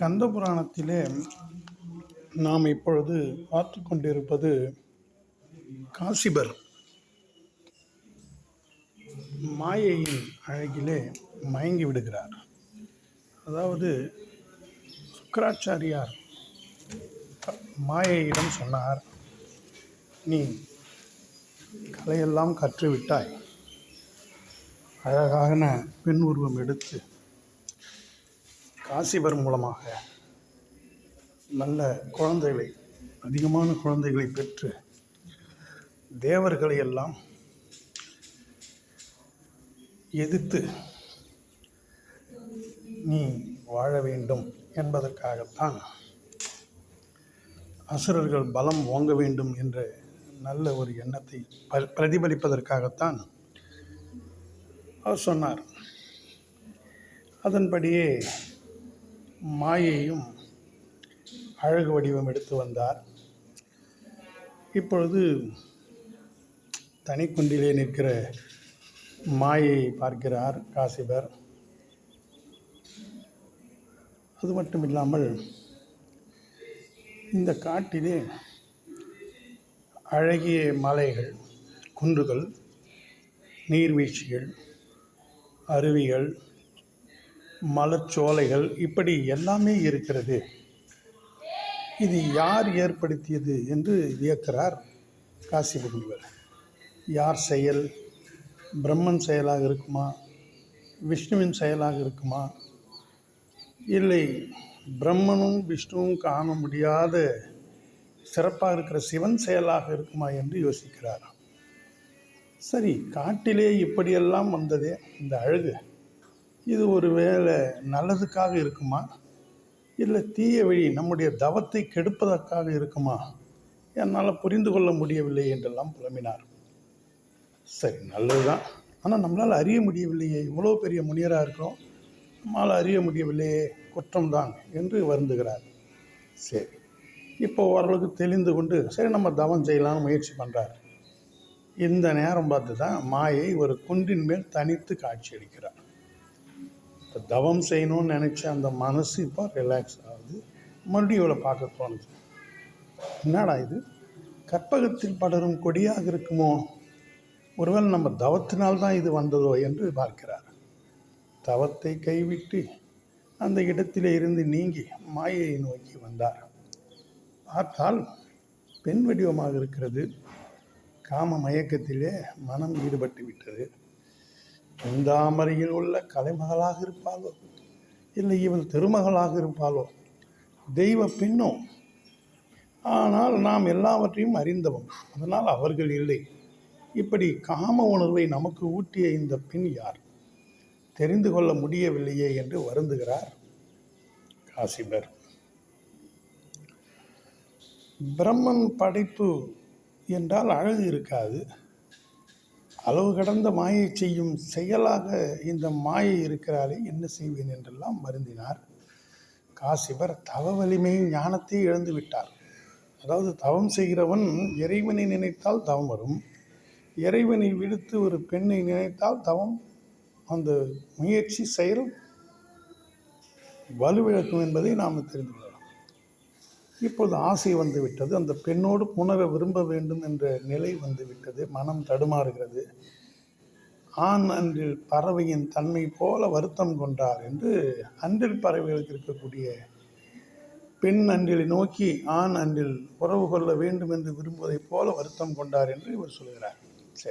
கந்த புராணத்திலே நாம் இப்பொழுது பார்த்து கொண்டிருப்பது காசிபர் மாயையின் அழகிலே மயங்கி விடுகிறார். அதாவது சுக்கராச்சாரியார் மாயையிடம் சொன்னார் நீ கலையெல்லாம் கற்றுவிட்டாய். அழகான பெண் உருவம் எடுத்து காசிபர் மூலமாக நல்ல குழந்தைகளை அதிகமான குழந்தைகளை பெற்று தேவர்களை எல்லாம் எதிர்த்து நீ வாழ வேண்டும் என்பதற்காகத்தான் அசுரர்கள் பலம் ஓங்க வேண்டும் என்ற நல்ல ஒரு எண்ணத்தை ப- பிரதிபலிப்பதற்காகத்தான் அவர் சொன்னார். அதன்படியே மாயையும் அழகு வடிவம் எடுத்து வந்தார். இப்பொழுது தனிக்குண்டிலே நிற்கிற மாயையை பார்க்கிறார் காசிபர். அது மட்டும் இல்லாமல் இந்த காட்டிலே அழகிய மலைகள் குன்றுகள் நீர்வீழ்ச்சிகள் அருவிகள் மலச்சோலைகள் இப்படி எல்லாமே இருக்கிறது. இது யார் ஏற்படுத்தியது என்று வியக்கிறார் காசிப முனிவர் யார் செயல்? பிரம்மன் செயலாக இருக்குமா? விஷ்ணுவின் செயலாக இருக்குமா? இல்லை பிரம்மனும் விஷ்ணுவும் காண முடியாத சிறப்பாக இருக்கிற சிவன் செயலாக இருக்குமா என்று யோசிக்கிறார் சரி காட்டிலே இப்படியெல்லாம் வந்ததே இந்த அழகு. இது ஒரு வேலை நல்லதுக்காக இருக்குமா? இல்லை தீய வழி நம்முடைய தவத்தை கெடுப்பதற்காக இருக்குமா? என்னால் புரிந்து கொள்ள முடியவில்லை என்றெல்லாம் புலம்பினார். சரி நல்லது தான் ஆனால் நம்மளால் அறிய முடியவில்லையே. இவ்வளோ பெரிய முனியராக இருக்கிறோம். நம்மால் அறிய முடியவில்லையே. குற்றம்தான் என்று வருந்துகிறார். சரி இப்போ ஓரளவுக்கு தெளிந்து கொண்டு சரி நம்ம தவம் செய்யலாம்னு முயற்சி பண்ணுறார் இந்த நேரம் பார்த்து தான் மாயை ஒரு குன்றின் மேல் தனித்து காட்சியளிக்கிறார் அளிக்கிறார். தவம் செய்யணும்னு நினச்ச அந்த மனசு இப்போ ரிலாக்ஸ் ஆகுது. மறுபடியும் இவளை பார்க்க தோணுது என்னடா இது? கற்பகத்தில் படரும் கொடியாக இருக்குமோ? ஒருவேளை நம்ம தவத்தினால் தான் இது வந்ததோ என்று பார்க்கிறார். தவத்தை கைவிட்டு அந்த இடத்திலே இருந்து நீங்கி மாயையை நோக்கி வந்தார். பார்த்தால் பெண் வடிவமாக இருக்கிறது. காம மயக்கத்திலே மனம் ஈடுபட்டு விட்டது. செந்தாமரையில் உள்ள கலைமகளாக இருப்பாளோ? இல்லை இவள் திருமகளாக இருப்பாளோ? தெய்வ பெண்ணோ? ஆனால் நாம் எல்லாவற்றையும் அறிந்தவன் அதனால் அவர்கள் இல்லை. இப்படி காம உணர்வை நமக்கு ஊட்டிய இந்த பெண் யார்? தெரிந்து கொள்ள முடியவில்லையே என்று வருந்துகிறார் காசிபர். பிரம்மன் படைப்பு என்றால் அழகு இருக்காது. அளவு கடந்த மாயை செய்யும் செயலாக இந்த மாயை இருக்கிறாரே என்ன செய்வேன் என்றெல்லாம் வருந்தினார். காசிபர் தவ வலிமையும் ஞானத்தை இழந்து விட்டார். அதாவது தவம் செய்கிறவன் இறைவனை நினைத்தால் தவம் வரும். இறைவனை விடுத்து ஒரு பெண்ணை நினைத்தால் தவம். அந்த முயற்சி செயல் வலுவிழக்கும் என்பதை நாம் தெரிந்து கொள்ளலாம். இப்பொழுது ஆசை வந்து விட்டது அந்த பெண்ணோடு புணர விரும்ப வேண்டும் என்ற நிலை வந்து விட்டது மனம் தடுமாறுகிறது. ஆண் அன்றில் பறவையின் தன்மை போல வருத்தம் கொண்டார் என்று அன்றில் பறவைகளுக்கு இருக்கக்கூடிய பெண் அன்றிலை நோக்கி ஆண் அன்றில் உறவு கொள்ள வேண்டும் என்று விரும்புவதைப் போல வருத்தம் கொண்டார் என்று இவர் சொல்கிறார். சரி.